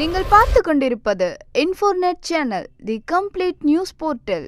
நீங்கள் பார்த்து கொண்டிருப்பது இன்ஃபோர்நெட் channel the complete news portal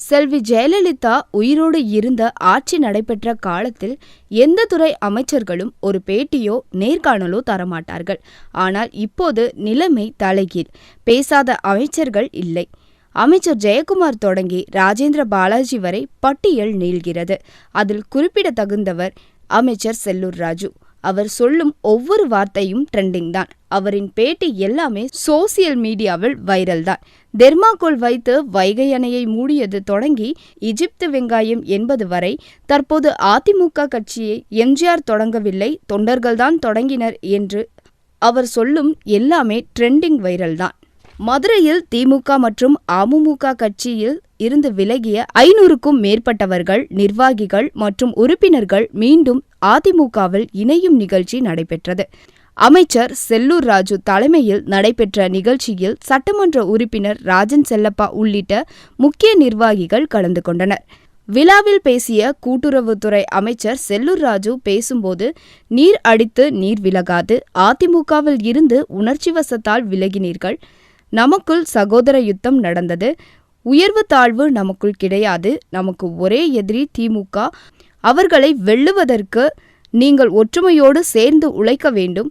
செல்வி ஜெயலலிதா உயிரோடு இருந்த ஆட்சி நடைபெற்ற காலத்தில் எந்த துறை அமைச்சர்களும் ஒரு பேட்டியோ நேர்காணலோ தரமாட்டார்கள். ஆனால் இப்போது நிலைமை தலைகீழ். பேசாத அமைச்சர்கள் இல்லை. அமைச்சர் ஜெயக்குமார் தொடங்கி ராஜேந்திர பாலாஜி வரை பட்டியல் நீள்கிறது. அதில் குறிப்பிடத்தகுந்தவர் அமைச்சர் செல்லூர் ராஜு. அவர் சொல்லும் ஒவ்வொரு வார்த்தையும் ட்ரெண்டிங் தான். அவரின் பேட்டி எல்லாமே சோசியல் மீடியாவில் வைரல் தான். தெர்மாகோல் வைத்து வைகை அணையை மூடியது தொடங்கி இஜிப்து வெங்காயம் என்பது வரை தற்போது அதிமுக கட்சியை எம்ஜிஆர் தொடங்கவில்லை தொண்டர்கள்தான் தொடங்கினர் என்று அவர் சொல்லும் எல்லாமே ட்ரெண்டிங் வைரல் தான். மதுரையில் திமுக மற்றும் அமமுக கட்சியில் இருந்து விலகிய ஐநூறுக்கும் மேற்பட்டவர்கள் நிர்வாகிகள் மற்றும் உறுப்பினர்கள் மீண்டும் அதிமுகவில் இணையும் நிகழ்ச்சி நடைபெற்றது. அமைச்சர் செல்லூர் ராஜு தலைமையில் நடைபெற்ற நிகழ்ச்சியில் சட்டமன்ற உறுப்பினர் ராஜன் செல்லப்பா உள்ளிட்ட முக்கிய நிர்வாகிகள் கலந்து கொண்டனர். விழாவில் பேசிய கூட்டுறவுத்துறை அமைச்சர் செல்லூர் ராஜு பேசும்போது நீர் அடித்து நீர் விலகாது. அதிமுகவில் இருந்து உணர்ச்சி வசத்தால் விலகினீர்கள். நமக்குள் சகோதர யுத்தம் நடந்தது. உயர்வு தாழ்வு நமக்குள் கிடையாது. நமக்கு ஒரே எதிரி திமுக அவர்களை வெல்லுவதற்கு நீங்கள் ஒற்றுமையோடு சேர்ந்து உழைக்க வேண்டும்.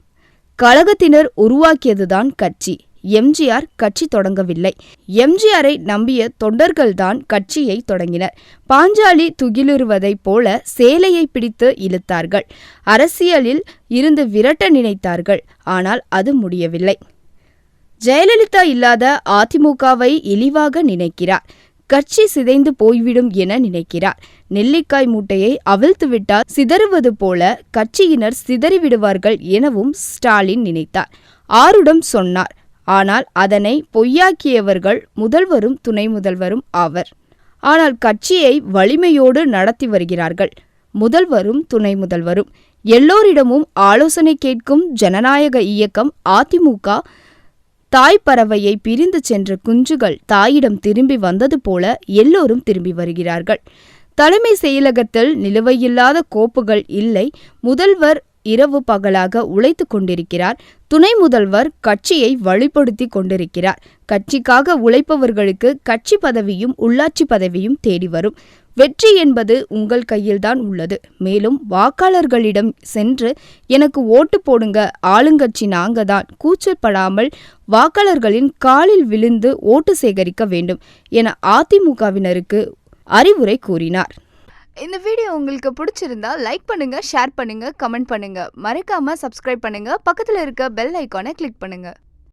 கழகத்தினர் உருவாக்கியதுதான் கட்சி. எம்ஜிஆர் கட்சி தொடங்கவில்லை. எம்ஜிஆரை நம்பிய தொண்டர்கள்தான் கட்சியை தொடங்கினர். பாஞ்சாலி துகிலுறுவதைப் போல சேலையை பிடித்து இழுத்தார்கள். அரசியலில் இருந்து விரட்ட நினைத்தார்கள். ஆனால் அது முடியவில்லை. ஜெயலலிதா இல்லாத அதிமுகவை இழிவாக நினைக்கிறார். கட்சி சிதைந்து போய்விடும் என நினைக்கிறார். நெல்லிக்காய் மூட்டையை அவிழ்த்துவிட்டால் சிதறுவது போல கட்சியினர் சிதறிவிடுவார்கள் எனவும் ஸ்டாலின் நினைத்தார். ஆருடம் சொன்னார். ஆனால் அதனை பொய்யாக்கியவர்கள் முதல்வரும் துணை முதல்வரும் ஆவர். ஆனால் கட்சியை வலிமையோடு நடத்தி வருகிறார்கள். முதல்வரும் துணை முதல்வரும். எல்லோரிடமும் ஆலோசனை கேட்கும் ஜனநாயக இயக்கம் அதிமுக தாய் பறவையை பிரிந்து சென்ற குஞ்சுகள் தாயிடம் திரும்பி வந்தது போல எல்லோரும் திரும்பி வருகிறார்கள். தலைமை செயலகத்தில் நிலுவையில்லாத கோப்புகள் இல்லை. முதல்வர் இரவு பகலாக உழைத்து கொண்டிருக்கிறார். துணை முதல்வர் கட்சியை வழிப்படுத்தி கொண்டிருக்கிறார். கட்சிக்காக உழைப்பவர்களுக்கு கட்சி பதவியும் உள்ளாட்சி பதவியும் தேடி வரும். வெற்றி என்பது உங்கள் கையில்தான் உள்ளது. மேலும் வாக்காளர்களிடம் சென்று எனக்கு ஓட்டு போடுங்க ஆளுங்கட்சி நாங்க தான் கூச்சப்படாமல் வாக்காளர்களின் காலில் விழுந்து ஓட்டு சேகரிக்க வேண்டும் என அதிமுகவினருக்கு அறிவுரை கூறினார். இந்த வீடியோ உங்களுக்கு பிடிச்சிருந்தா லைக் பண்ணுங்க ஷேர் பண்ணுங்க கமெண்ட் பண்ணுங்க. மறக்காம சப்ஸ்கிரைப் பண்ணுங்க. பக்கத்தில் இருக்க பெல் ஐக்கானை கிளிக் பண்ணுங்க.